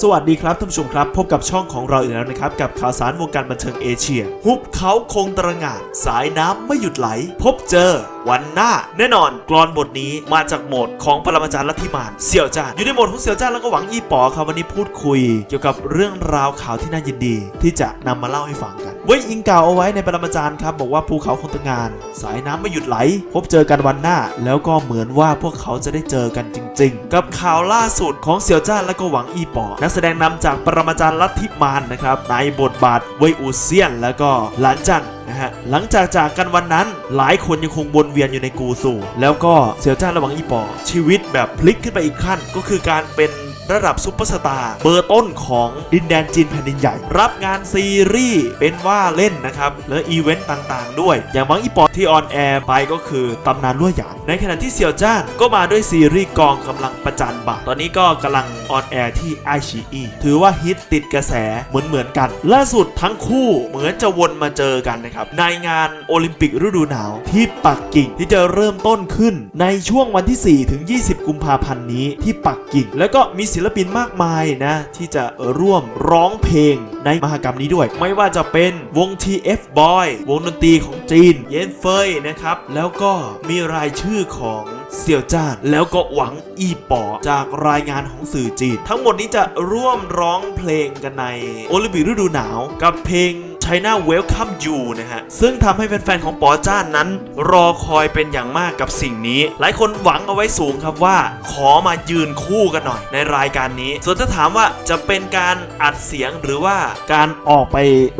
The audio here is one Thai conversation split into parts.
สวัสดีครับท่านผู้ชมครับ พบกับช่องของเราอีกแล้วนะครับ กับข่าวสารวงการบันเทิงเอเชียหุบเขาคงตระหง่านสายน้ำไม่หยุดไหล พบเจอ วันหน้า แน่นอนกรอนบทนี้มาจากโหมดของปรมาจารย์ลัทธิมานเสี่ยวจ้านอยู่ในโหมดของเสี่ยวจ้านแล้วก็หวังอี้ป๋อครับวันนี้พูดคุย เกี่ยวกับเรื่องราวข่าวที่น่ายินดี ที่จะนำมาเล่าให้ฟังกัน ไว้อิงกล่าวเอาไว้ในปรมาจารย์ครับบอกว่าภูเขาคงตะงาน สายน้ำไม่หยุดไหล พบเจอกันวันหน้า แล้วก็เหมือนว่าพวกเขาจะได้เจอกันจริง ๆ กับข่าวล่าสุดของเสี่ยวจ้านและก็หวังอีปอนักแสดงนำจากปรมาจารย์ลัทธิมานนะครับในบทบาทเวยอูเซียน แล้วก็หลานจันนะฮะหลังจากจากกันวันนั้นหลายคนยังคงวนเวียนอยู่ในกูซูแล้วก็เสี่ยวจ้านและหวังอีปอชีวิตแบบพลิกขึ้นไปอีกขั้นก็คือการเป็น ระดับซุปเปอร์สตาร์เบอร์ต้นของดินแดนจีนแผ่นดินใหญ่ รับงานซีรีส์เป็นว่าเล่นนะครับ และอีเวนต์ต่างๆ ด้วย อย่างบางอีปอที่ออนแอร์ไปก็คือตำนานลั่วหยางในขณะที่เสี่ยวจ้านก็มาด้วยซีรีส์กองกำลังประจันบาตอนนี้ก็กำลังออนแอร์ที่ไอชีอีถือว่าฮิตติดกระแสเหมือนเหมือนๆกัน ล่าสุดทั้งคู่เหมือนจะวนมาเจอกันนะครับในงานโอลิมปิกฤดูหนาวที่ปักกิ่งที่จะเริ่มต้นขึ้น ในช่วงวันที่ 4 ถึง 20 กุมภาพันธ์นี้ที่ปักกิ่ง แล้วก็มีศิลปินมากมายนะ ที่จะร่วมร้องเพลงในมหกรรมนี้ด้วย ไม่ว่าจะเป็นวง TF Boy วงดนตรีของจีน เยนเฟยนะครับ แล้วก็มีรายชื่อของเสี่ยวจ้านแล้วก็หวังอีป๋อจากรายงานของสื่อจีน ทั้งหมดนี้จะร่วมร้องเพลงกันในโอลิมปิกฤดูหนาวกับเพลง China Welcome You นะฮะ ซึ่งทำให้แฟนๆ ของปอจ้านนั้น รอคอยเป็นอย่างมากกับสิ่งนี้ หลายคนหวังเอาไว้สูงครับว่า ขอมายืนคู่กันหน่อยในรายการนี้ ส่วนถ้าถามว่าจะเป็นการอัดเสียงหรือว่าการออกไป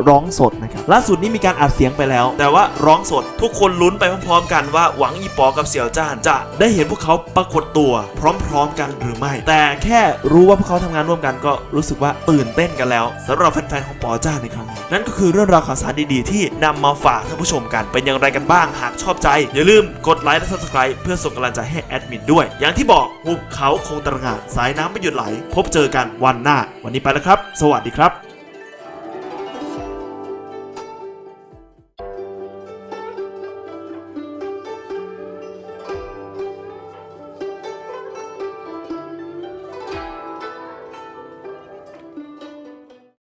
ร้องสดนะครับล่าสุดนี้มีการอัดเสียงไปแล้ว แต่ว่าร้องสดทุกคนลุ้นไปพร้อมๆ กันว่าหวังอีปอกับเสี่ยวจ้านจะได้เห็นพวกเขาปรากฏตัวพร้อมๆ กันหรือไม่ แต่แค่รู้ว่าพวกเขาทำงานร่วมกันก็รู้สึกว่าตื่นเต้นกันแล้วสำหรับแฟนๆของปอจ้านในครั้งนี้นั่นก็คือเรื่องราวข่าวสารดีๆ ที่นำมาฝากท่านผู้ชมกัน เป็นอย่างไรกันบ้าง หากชอบใจ อย่าลืมกดไลค์และ subscribe เพื่อส่งกำลังใจให้แอดมินด้วย อย่างที่บอกหุบเขาคงตระหง่านสายน้ำไม่หยุดไหล พบเจอกันวันหน้า วันนี้ไปแล้วครับ สวัสดีครับ